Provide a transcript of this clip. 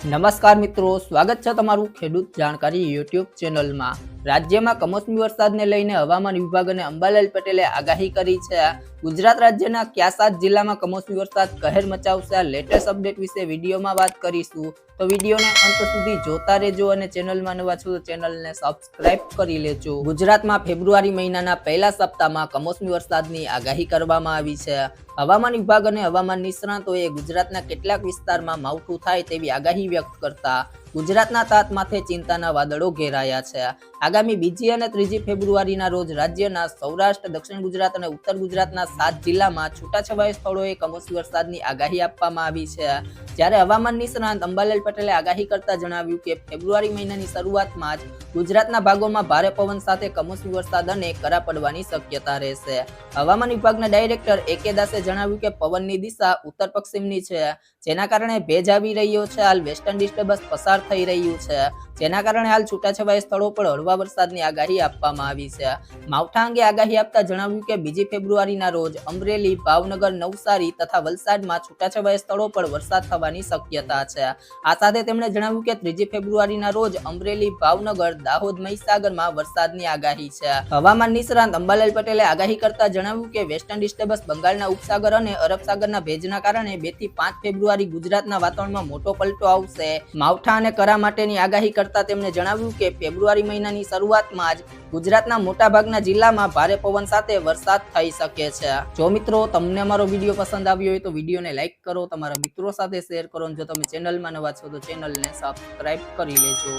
નમસ્કાર મિત્રો, સ્વાગત છે તમારું ખેડૂત જાણકારી યુટ્યુબ ચેનલમાં. રાજ્યમાં કમોસમી વરસાદને લઈને હવામાન વિભાગ અને અંબાલાલ પટેલે આગાહી કરી છે. ગુજરાત રાજ્યના કયા સાત જિલ્લામાં કમોસમી વરસાદ કહેર મચાવશે લેટેસ્ટ અપડેટ વિશે વિડીયોમાં વાત કરીશું. તો વિડીયોને અંત સુધી જોતા રહેજો અને ચેનલમાં નવા છો તો ચેનલને સબસ્ક્રાઇબ કરી લેજો. ગુજરાતમાં ફેબ્રુઆરી મહિનાના પહેલા સપ્તાહમાં કમોસમી વરસાદની આગાહી કરવામાં આવી છે. હવામાન વિભાગ અને હવામાન નિષ્ણાતોએ ગુજરાતના કેટલાક વિસ્તારમાં માવઠું થાય તેવી આગાહી વ્યક્ત કરતા ગુજરાતના તાત માથે ચિંતાના વાદળો ઘેરાયા છે. આગામી બીજી અને ત્રીજી ફેબ્રુઆરીના રોજ રાજ્યના સૌરાષ્ટ્ર, દક્ષિણ ગુજરાત અને ઉત્તર ગુજરાતના સાત જિલ્લામાં છૂટાછવાયા સ્થળોએ કમોસમી વરસાદની આગાહી આપવામાં આવી છે. જ્યારે હવામાન નિષ્ણાંત અંબાલાલ પટેલે આગાહી કરતા જણાવ્યું કે ફેબ્રુઆરી મહિનાની શરૂઆતમાં જ ગુજરાતના ભાગોમાં ભારે પવન સાથે કમોસમી વરસાદ અને કરા પડવાની શક્યતા રહેશે. હવામાન વિભાગના ડાયરેક્ટર એ કે દાસે જણાવ્યું કે પવનની દિશા ઉત્તર પશ્ચિમની છે, જેના કારણે ભેજ આવી રહ્યો છે, હાલ વેસ્ટર્ન ડિસ્ટર્બન્સ પસાર થઈ રહ્યું છે. જેના કારણે હાલ છૂટાછવાયા સ્થળો પર હળવા વરસાદની આગાહી આપવામાં આવી છે. માવઠા અંગે આગાહી આપતા જણાવ્યું કે બીજી ફેબ્રુઆરીના રોજ અમરેલી, ભાવનગર, નવસારી તથા વલસાડમાં છૂટાછવાયા સ્થળો પર વરસાદ થવાની શક્યતા છે. આ સાથે તેમણે જણાવ્યું કે ત્રીજી ફેબ્રુઆરીના રોજ અમરેલી, ભાવનગર, દાહોદ, મહીસાગરમાં વરસાદની આગાહી છે. હવામાન નિષ્ણાંત અંબાલાલ પટેલે આગાહી કરતા જણાવ્યું કે વેસ્ટર્ન ડિસ્ટર્બન્સ બંગાળના ઉપસાગર અને અરબ સાગરના ભેજના કારણે બેથી પાંચ ફેબ્રુઆરી ગુજરાતના વાતાવરણમાં મોટો પલટો આવશે. માવઠા અને કરા માટેની આગાહી કરતા તેમણે જણાવ્યું કે ફેબ્રુઆરી મહિનાની શરૂઆતમાં જ ગુજરાતના મોટાભાગના જિલ્લામાં ભારે પવન સાથે વરસાદ થઈ શકે છે. જો મિત્રો તમને અમારો વીડિયો પસંદ આવ્યો હોય તો વિડીયોને લાઈક કરો, તમારા મિત્રો સાથે શેર કરો જો તમે ચેનલમાં નવા છો તો ચેનલને સબસ્ક્રાઇબ કરી લેજો.